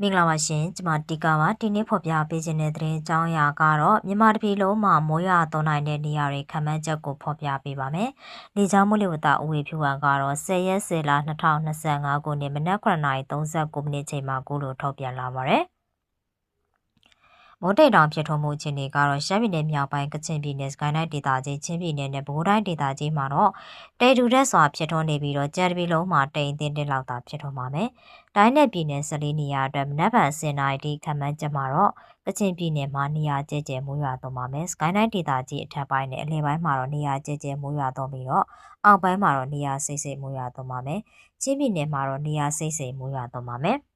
မင်္ဂလာပါရှင်ကျွန်မတီကာပါဒီနေ့ဖော်ပြပေးခြင်းတဲ့သတင်းအကြောင်းအရာကတော့မြန်မာတပြည်လုံးမှာမိုးရွာသွန်းနိုင်တဲ့နေရာတွေခံမှန်းချက်ကိုဖော်ပြပေးပါမယ်။လေကြောင်းမိုးလေဝသအဝေဖြူဟန်ကတော့10ရက်10လ2025ခုနှစ်မနက်9:39မိနစ်ချိန်မှာကိုလိုထုတ်ပြန်လာပါတယ်။ မိုးတိတ်တောင်ဖြစ်ထွန်းမှုအခြေအနေကတော့ရှမ်းပြည်နယ်မြောက်ပိုင်းကချင်ပြည်နယ်စကိုင်းတိုင်းဒေသကြီးချင်းပြည်နယ်နဲ့ပဲခူးတိုင်းဒေသကြီးမှာတော့တေတူရက်စွာဖြစ်ထွန်းနေပြီးတော့ကြံတပြည်လုံးမှာတိမ်အင်းတင်းလောက်သာဖြစ်ထွန်းပါမယ်။တိုင်းနယ်ပြည်နယ်14နေရာအတွက်မနက်ဖြန်စင်နိုင်တီခန့်မှန်းချက်မှာတော့ကချင်ပြည်နယ်မှာနေရာကျဲကျဲမိုးရွာသွန်းပါမယ်။စကိုင်းတိုင်းဒေသကြီးအထက်ပိုင်းနဲ့အလယ်ပိုင်းမှာတော့နေရာကျဲကျဲမိုးရွာသွန်းပြီးတော့အောက်ပိုင်းမှာတော့နေရာစိတ်စိတ်မိုးရွာသွန်းပါမယ်။ချင်းပြည်နယ်မှာတော့နေရာစိတ်စိတ်မိုးရွာသွန်းပါမယ်။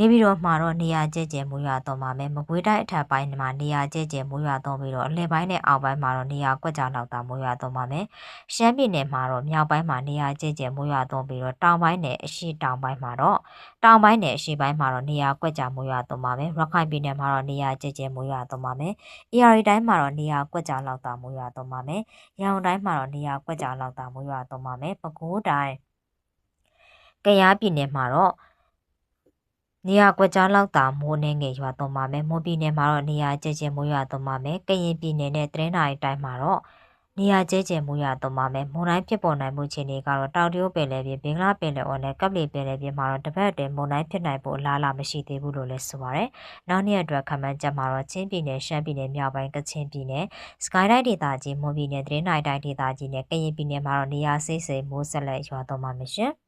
နေပြည်တော်မှာတော့နေရာကျဲကျဲမိုးရွာသွန်းပါမယ်။မကွေးတိုင်းအထက်ပိုင်းမှာနေရာကျဲကျဲမိုးရွာသွန်းပြီးတော့အလယ်ပိုင်းနဲ့အောက်ပိုင်းမှာတော့နေရာကွက်ကြားလောက်သာမိုးရွာသွန်းပါမယ်။ရှမ်းပြည်နယ်မှာတော့မြောက်ပိုင်းမှာနေရာကျဲကျဲမိုးရွာသွန်းပြီးတော့တောင်ပိုင်းနဲ့အရှေ့တောင်ပိုင်းမှာတော့တောင်ပိုင်းနဲ့အရှေ့ပိုင်းမှာတော့နေရာကွက်ကြားမိုးရွာသွန်းပါမယ်။ရခိုင်ပြည်နယ်မှာတော့နေရာကျဲကျဲမိုးရွာသွန်းပါမယ်။ AR တိုင်းမှာတော့နေရာကွက်ကြားလောက်သာမိုးရွာသွန်းပါမယ်။ရန်ကုန်တိုင်းမှာတော့နေရာကွက်ကြားလောက်သာမိုးရွာသွန်းပါမယ်။ပဲခူးတိုင်းကယားပြည်နယ်မှာတော့ နေရာကွက်ကြားလောက်သာမိုးနှင်းငယ်ရွာသွန်းပါမယ်။မွန်ပြည်နယ်မှာတော့နေရာကျဲကျဲမိုးရွာသွန်းပါမယ်။ကရင်ပြည်နယ်နဲ့တရင်းနိုင်တိုင်းမှာတော့နေရာကျဲကျဲမိုးရွာသွန်းပါမယ်။မွန်တိုင်းဖြစ်ပေါ်နိုင်မှုအခြေအနေကတော့တောင်တရုတ်ပင်လယ်ပြင်၊ဘင်္ဂလားပင်လယ်အော်နဲ့ကပ်လီပင်လယ်ပြင်မှာတော့တစ်ပတ်တည်းမွန်တိုင်းဖြစ်နိုင်ဖို့အလားအလာမရှိသေးဘူးလို့လည်းဆိုပါရယ်။နောက်နေ့အတွက်ခန့်မှန်းချက်မှာတော့ချင်းပြည်နယ်၊ရှမ်းပြည်နယ်မြောက်ပိုင်းကချင်ပြည်နယ်၊စကိုင်းတိုင်းဒေသကြီးမွန်ပြည်နယ်၊တရင်းနိုင်တိုင်းဒေသကြီးနဲ့ကရင်ပြည်နယ်မှာတော့နေရာစိတ်စိမ်မိုးဆက်လက်ရွာသွန်းပါမယ်ရှင်။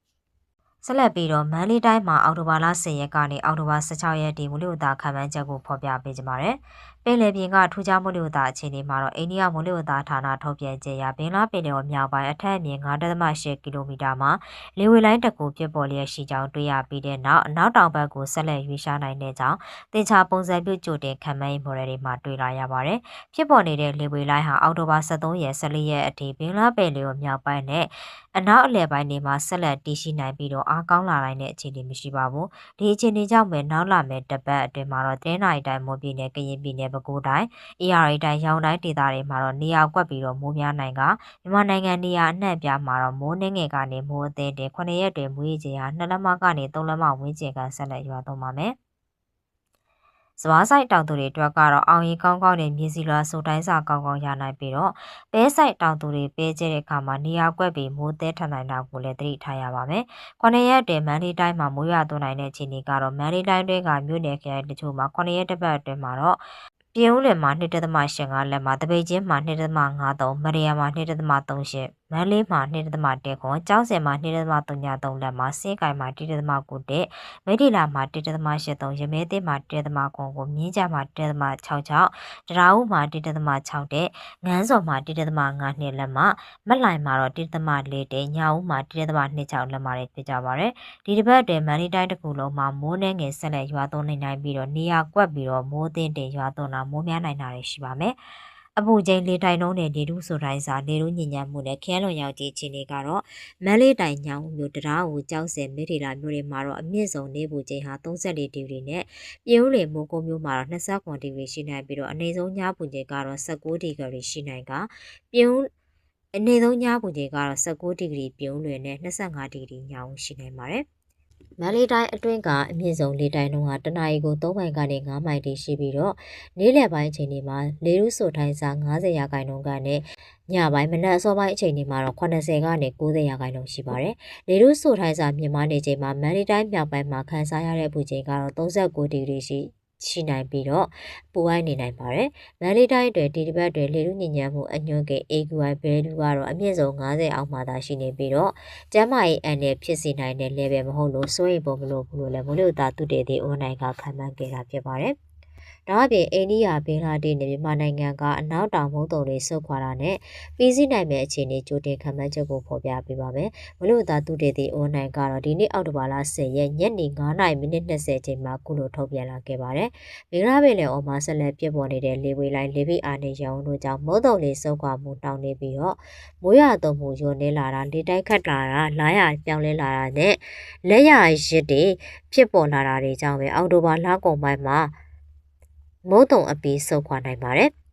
ဆက်လက်ပြီးတော့မန္တလေးတိုင်းမှာအော်တိုဘာလ10ရက်ကနေအော်တိုဘာ16ရက်ဒီမူလဥတာခံမှန်းချက်ကိုဖော်ပြပေးကြပါမယ်။ပင်လယ်ပြင်ကထူးခြားမူလဥတာအခြေအနေမှာတော့အိန္ဒိယမူလဥတာဌာနထုတ်ပြန်ကြေရဘင်္ဂလားပင်လယ်ော်မြောက်ပိုင်းအထက်အမြင့်9.8ကီလိုမီတာမှာလေဝေလိုင်းတစ်ခုပြစ်ပေါ်လျက်ရှိကြောင်းတွေ့ရပြီးတဲ့နောက်အနောက်တောင်ဘက်ကိုဆက်လက်ရွေ့ရှားနိုင်တဲ့ကြောင်းတင်ချာပုံစံပြုကြိုတင်ခံမှန်းရေးမော်ဒယ်တွေမှာတွေ့လာရပါတယ်။ဖြစ်ပေါ်နေတဲ့လေဝေလိုင်းဟာအော်တိုဘာ23ရက်14ရက်အထိဘင်္ဂလားပင်လယ်ော်မြောက်ပိုင်းနဲ့အနောက်အလယ်ပိုင်းတွေမှာဆက်လက်တည်ရှိနိုင်ပြီးတော့အားကောင်းလာနိုင်တဲ့အခြေအနေမရှိပါဘူးဒီအခြေအနေကြောင့်ပဲနောက်လာမယ့်တပတ်အတွင်းမှာတော့တင်းနိုင်တိုင်းမွန်ပြည်နယ်ကရင်ပြည်နယ်ပဲခူးတိုင်း AR တိုင်းရောင်တိုင်းဒေသတွေမှာတော့နေရာကွက်ပြီးတော့မိုးများနိုင်ကမြန်မာနိုင်ငံနေရာအနှံ့ပြားမှာတော့မိုးနှင်းငယ်ကနေမိုးအသေးတဲ့9ရက်တွင်မွေးချေဟာ2လက်မကနေ3လက်မဝန်းကျင်ကဆက်လက်ရွာသွန်းပါမယ်စပွားဆိုင်တောင်သူတွေအတွက်ကတော့အောင်ရင်ကောင်းကောင်းနဲ့မြေစီလွာစူတိုင်းစာကောင်းကောင်းရနိုင်ပြီးတော့ပဲဆိုင်တောင်သူတွေပဲကျဲတဲ့အခါမှာနေရာကွက်ပြီးမိုးသေးထနိုင်တာကိုလည်းသတိထားရပါမယ်။9ရက်တည်းမန်လေးတိုင်းမှာမိုးရွာသွန်းနိုင်တဲ့အခြေအနေကတော့မန်လေးတိုင်းတွေကမြို့နယ်ခရိုင်တချို့မှာ9ရက်တစ်ပတ်အတွင်းမှာတော့ ပြင်ဦးလယ်မှာ2.85လက်မှာတပိတ်ချင်းမှာ2.53မရီယာမှာ2.38 မန်းလေးမှာ2.1ခွန်ကျောင်းစင်မှာ2.33လက်မှာစင်းကိုင်မှာ1.9တက်မိထီလာမှာ1.83ရမဲသစ်မှာ1.9ခွန်ကိုမြင်းကြမှာ1.66တရာဦးမှာ1.6တက်ငန်းစော်မှာ1.5နှစ်လက်မှာမက်လိုင်မှာတော့1.4တက်ညဦးမှာ1.26လက်မှာဖြစ်ကြပါရယ်ဒီတစ်ပတ်အတွင်းမန်နီတိုင်းတစ်ခုလုံးမှာမိုးနှဲငယ်ဆက်လက်ရွာသွန်းနေနိုင်ပြီးတော့နေရာကွက်ပြီးတော့မိုးသင်းတင်ရွာသွန်းတာမိုးများနိုင်တာရှိပါမယ်။ အပူချိန်လေတိုင်နှုန်းနဲ့နေတူးဆိုတိုင်းစာနေတူးညဉ့်ညံ့မှုနဲ့ခရမ်းလွန်ရောက်ခြင်းချင်းတွေကတော့မန်းလေးတိုင်ညောင်မျိုးတရားကိုကြောက်စင်မိထေလာမျိုးတွေမှာတော့အမြင့်ဆုံးနေပူချိန်ဟာ34ဒီဂရီနဲ့ပြည်ဦးလေမိုးကုန်းမျိုးမှာတော့29ဒီဂရီရှိနိုင်ပြီးတော့အနေဆုံးညပူချိန်ကတော့19ဒီဂရီရှိနိုင်ကပြည်ဦးအနေဆုံးညပူချိန်ကတော့19ဒီဂရီပြုံးလွယ်နဲ့25ဒီဂရီညောင်ရှိနိုင်ပါတယ်။ မန္တလေးတိုင်းအတွင်းကအမြင့်ဆုံးလေတိုင်နှုန်းဟာတနအီကို3မိုင်ကနေ5မိုင်တိရှိပြီးတော့နေ့လယ်ပိုင်းအချိန်တွေမှာလေရုဆိုထိုင်းစာ90ရာခိုင်နှုန်းကနေညပိုင်းမနက်အစောပိုင်းအချိန်တွေမှာတော့80ကနေ90ရာခိုင်နှုန်းရှိပါတယ်။လေရုဆိုထိုင်းစာမြင့်မားနေချိန်မှာမန္တလေးတိုင်းမြောက်ပိုင်းမှာခန်းစားရတဲ့ပူချိန်ကတော့39ဒီဂရီရှိ ရှိနိုင်ပြီးတော့ပူအိုင်းနေနိုင်ပါတယ်။မန်လေးတိုင်းအတွက်ဒီတစ်ပတ်အတွက်လေလူညဉ့်ညံ့မှုအညွှန်းကိ AQI ဘဲလူကတော့အမြင့်ဆုံး90အောက်မှာသာရှိနေပြီးတော့ကျန်းမာရေးအန်နဲ့ဖြစ်စေနိုင်တဲ့ level မဟုတ်လို့စိုးရိမ်ပုံမလို့ဘူးလို့လည်းမလို့သာသူတည်သေးအွန်လိုင်းကခံမှန်းခဲ့တာဖြစ်ပါတယ်။ ဒါအပြင်အိန္ဒိယဘင်္ဂလားဒေ့ရှ်နဲ့မြန်မာနိုင်ငံကအနောက်တောင်မုတ်တုံတွေဆုတ်ခွာတာနဲ့ပြီးစီးနိုင်မယ့်အခြေအနေကြိုတင်ခံမှန်းချက်ကိုဖော်ပြပေးပါမယ်။မလို့သာသူတေတီအွန်လိုင်းကတော့ဒီနေ့အောက်တိုဘာလ10ရက်ညနေ9:30မိနစ်20ချိန်မှာကုလိုထုတ်ပြန်လာခဲ့ပါတယ်။မင်္ဂလာပင်လယ်အော်မှာဆက်လက်ပြည့်ပေါ်နေတဲ့လေဝေလိုင်းလေပိအားနဲ့ရောင်တို့ကြောင့်မုတ်တုံတွေဆုတ်ခွာမှုတောင်းနေပြီးတော့မိုးရွာသွန်းမှုညွန်နေလာတာလေတိုက်ခတ်လာတာလာရပြောင်းလဲလာတာနဲ့လက်ရရစ်တွေဖြစ်ပေါ်လာတာတွေကြောင့်ပဲအောက်တိုဘာလကုန်ပိုင်းမှာ မုတ်တုံအပီးဆုတ်ခွာနိုင်ပါတယ်။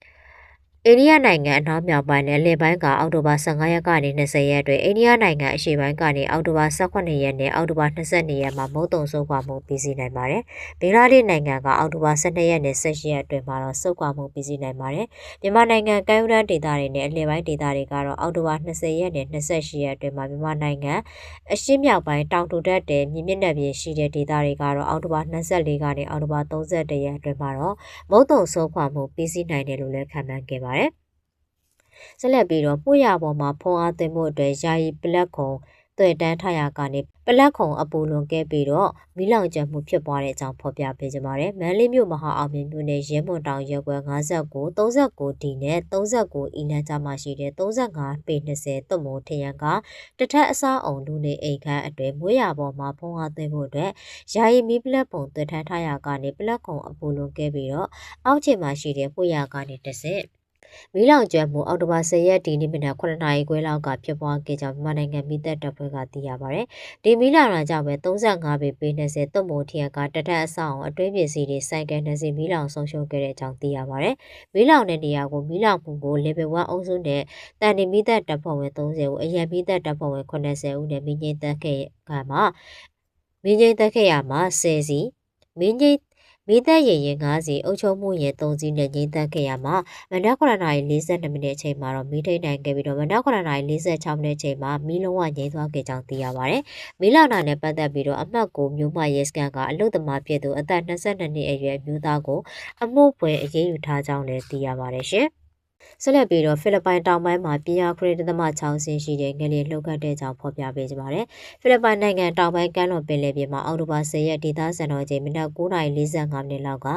အိန္ဒိယနိုင်ငံအနောက်မြောက်ပိုင်းနဲ့အလယ်ပိုင်းကအောက်တိုဘာ15ရက်ကနေ20ရက်အတွင်းအိန္ဒိယနိုင်ငံအရှေ့ပိုင်းကနေအောက်တိုဘာ18ရက်နဲ့အောက်တိုဘာ22ရက်မှာမုတ်တုံဆုပ်ခွာမှုပြီးစီးနိုင်ပါတယ်။ဘင်္ဂလားဒေ့ရှ်နိုင်ငံကအောက်တိုဘာ12ရက်နဲ့18ရက်အတွင်းမှာတော့ဆုပ်ခွာမှုပြီးစီးနိုင်ပါတယ်။မြန်မာနိုင်ငံကမ်းရိုးတန်းဒေသတွေနဲ့အလယ်ပိုင်းဒေသတွေကတော့အောက်တိုဘာ20ရက်နဲ့28ရက်အတွင်းမှာမြန်မာနိုင်ငံအရှေ့မြောက်ပိုင်းတောင်တူတက်တဲ့မြင့်မြင့်နယ်ပြင်ရှိတဲ့ဒေသတွေကတော့အောက်တိုဘာ24ကနေအောက်တိုဘာ31ရက်အတွင်းမှာတော့မုတ်တုံဆုပ်ခွာမှုပြီးစီးနိုင်တယ်လို့လည်းခန့်မှန်းခဲ့ပါတယ်။ဆက်လက်ပြီးတော့မှုရပေါ်မှာဖုံးအားသွင်းမှုအတွက်ယာယီပလက်ခုံတွေ့တန်းထရာကနေပလက်ခုံအပူလွန်ခဲ့ပြီးတော့မီးလောင်ကျွမ်းမှုဖြစ်ပွားတဲ့အကြောင်းဖော်ပြပေးကြပါတယ်။မန်လေးမြို့မဟာအောင်မြင်မြို့နယ်ရဲမွန်တောင်ရက်ကွယ်59 39ဒီနဲ့39အီလန်ကြားမှာရှိတဲ့35ပေ20သွတ်မိုးထရန်ကတထက်အစားအောင်လူနေအိမ်ခန်းအတွဲမွေးရပေါ်မှာဖုံးအားသွင်းဖို့အတွက်ယာယီမီးပလက်ပုံတွေ့ထန်းထရာကနေပလက်ခုံအပူလွန်ခဲ့ပြီးတော့အောက်ခြေမှာရှိတဲ့ပွေရကနေတစ်ဆင့် မီးလောင်ကျွမ်းမှုအောက်တိုဘာ10ရက်ဒီနေ့မနက်9နာရီခွဲလောက်ကဖြစ်ပွားခဲ့ကြောင်းမြန်မာနိုင်ငံမိသက်တပ်ဖွဲ့ကသိရပါဗျ။ဒီမီးလောင်တာကြောင့်ပဲ35ပေပေ20သွတ်မိုးထရကတထက်အဆောင်အတွင်းပစ္စည်းတွေစိုက်ကယ်နှစီမီးလောင်ဆုံးရှုံးခဲ့တဲ့အကြောင်းသိရပါဗျ။မီးလောင်တဲ့နေရာကိုမီးလောင်မှုကို level 1အုပ်စုနဲ့တန်တီမိသက်တပ်ဖွဲ့ဝင်30ဦးအရန်မိသက်တပ်ဖွဲ့ဝင်80ဦးနဲ့မင်းငိမ့်သက်ခဲ့ကမှာမင်းငိမ့်သက်ခဲ့ရမှာ10စီမင်းငိ မ့်မိသက်ရရင်9စီအုပ်ချုပ်မှုရင်3စီနဲ့ငိမ့်သက်ခဲ့ရမှာမနက်9:42မိနစ်အချိန်မှာတော့မီးထိန်နိုင်ခဲ့ပြီးတော့မနက်9:46မိနစ်အချိန်မှာမီးလုံးဝငြိမ်းသွားခဲ့ကြောင်းသိရပါတယ်။မီးလောင်တာနဲ့ပတ်သက်ပြီးတော့အမှတ်ကိုမြို့မရဲစကန်ကအလုသမားဖြစ်သူအသက်22နှစ်အရွယ်မျိုးသားကိုအမှုဖွယ်အရေးယူထားကြောင်းလည်းသိရပါတယ်ရှင်။ ဆက်လက်ပြီးတော့ဖိလစ်ပိုင်တောင်ပိုင်းမှာပြင်းအားခရစ်သမ6ဆင်းရှိတဲ့ငလျင်လှုပ်ခတ်တဲ့ကြောင့်ဖော်ပြပေးကြပါတယ်။ဖိလစ်ပိုင်နိုင်ငံတောင်ပိုင်းကမ်းလွန်ပင်လယ်ပြင်မှာအောက်တိုဘာ10ရက်ဒေသစံတော်ချိန်မနက်9:45မိနစ်လောက်က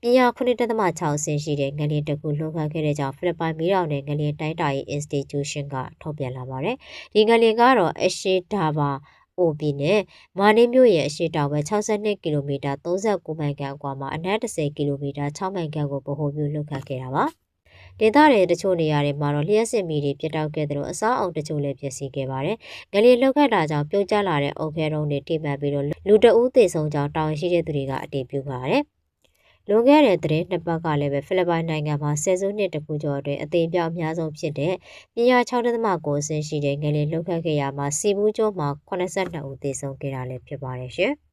ပြင်းအားခရစ်သမ6ဆင်းရှိတဲ့ငလျင်တစ်ခုလှုပ်ခတ်ခဲ့တဲ့ကြောင့်ဖိလစ်ပိုင်မီးတောင်နယ်ငလျင်တိုင်းတာရေး Institution ကထုတ်ပြန်လာပါတယ်။ဒီငလျင်ကတော့အရှိဒါဘာအိုပြည်နယ်မာနေမြို့ရဲ့အရှိတောင်ဘက်62ကီလိုမီတာ39မိုင်ခန့်အကွာမှာအနက်10ကီလိုမီတာ6မိုင်ခန့်ကိုဗဟိုပြုလှုပ်ခတ်ခဲ့တာပါ။ ဒေသတွေတချို့နေရာတွေမှာတော့လျှက်စစ်မီတွေပြတ်တောက်ခဲ့သလိုအစားအုံတချို့လည်းပျက်စီးခဲ့ပါတယ်။ငလျင်လှုပ်ခတ်တာကြောင့်ပြုတ်ကျလာတဲ့အုတ်ခဲတုံးတွေထိမှန်ပြီးတော့လူတအူးသေဆုံးကြောင်းတောင်းရှိတဲ့သူတွေကအတည်ပြုပါတယ်။လွန်ခဲ့တဲ့သတင်းနှစ်ပတ်ကလည်းပဲဖိလစ်ပိုင်နိုင်ငံမှာဆယ်စုနှစ်တခုကျော်အတွင်းအသေးပြောက်အများဆုံးဖြစ်တဲ့ပြင်းအား6.9အဆင့်ရှိတဲ့ငလျင်လှုပ်ခတ်ခဲ့ရမှာစီဘူးကျော်မှာ82ဦးသေဆုံးခဲ့တာလည်းဖြစ်ပါတယ်ရှင်။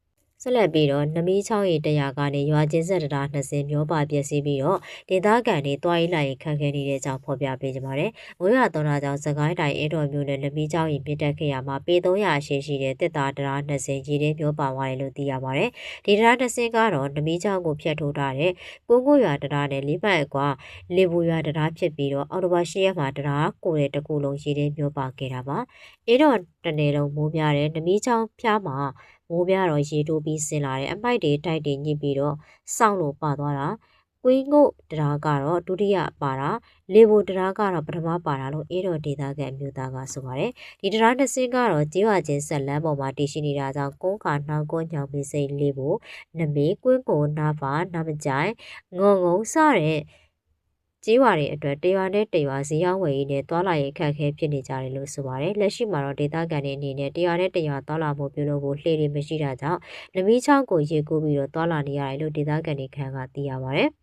ဆက်လက်ပြီးတော့နမီးချောင်းရီတရာကနေရွာချင်းဆက်တရားနှစ်စင်းမျောပါပျက်စီးပြီးတော့ဒေသခံတွေတွားရီလိုက်ခန့်ခဲနေတဲ့အကြောင်းဖော်ပြပေးကြပါတယ်။မိုးရွာသွန်းတာကြောင့်စကိုင်းတိုင်းအင်းတော်မြို့နယ်နမီးချောင်းရီပြစ်တက်ခဲ့ရမှာပေ300ရှိရှိတဲ့တစ်သားတရားနှစ်စင်းရည်ရင်းမျောပါသွားတယ်လို့သိရပါတယ်။ဒီတရားနှစ်စင်းကတော့နမီးချောင်းကိုဖျက်ထိုးထားတဲ့ကိုကိုရွာတရားနဲ့လေးပတ်အကွာလေဘူရွာတရားဖြစ်ပြီးတော့အော်တိုဘာ၈ရက်မှာတရားကိုတဲ့တကူလုံးရည်ရင်းမျောပါခဲ့တာပါ။အင်းတော်တနေလုံးမိုးများတဲ့နမီးချောင်းဖျားမှာ မိုးပြတော့ရေတိုးပြီးဆင်းလာတယ်အမိုက်တွေတိုက်တွေညစ်ပြီးတော့စောင့်လို့ပါသွားတာကွင်းငုတ်တရားကတော့ဒုတိယပါတာလေဘိုတရားကတော့ပထမပါတာလို့အေးတော်ဒေတာကအမျိုးသားကဆိုပါတယ်ဒီတရားနှစ်စင်းကတော့ကျေးရွာချင်းဆက်လန်းပေါ်မှာတည်ရှိနေတာကြောင့်ကုန်းခါနှောင်းကွန်းညောင်ပြီးစိတ်လေးဖို့နမေကွင်းကိုနားပါနားမကြိုင်ငုံငုံစတဲ့ ကြေးဝါတွေအတွက်တရွာနဲ့တရွာဈေးရောင်းဝယ်ရေးနဲ့တွာလာရေးအခက်အခဲဖြစ်နေကြတယ်လို့ဆိုပါတယ်။လက်ရှိမှာတော့ဒေသခံတွေအနေနဲ့တရွာနဲ့တရွာတွာလာမှုပြုလုပ်ဖို့လှေတွေမရှိတာကြောင့်လမီးချောင်းကိုရေကူးပြီးတော့တွာလာနေရတယ်လို့ဒေသခံတွေကသိရပါတယ်။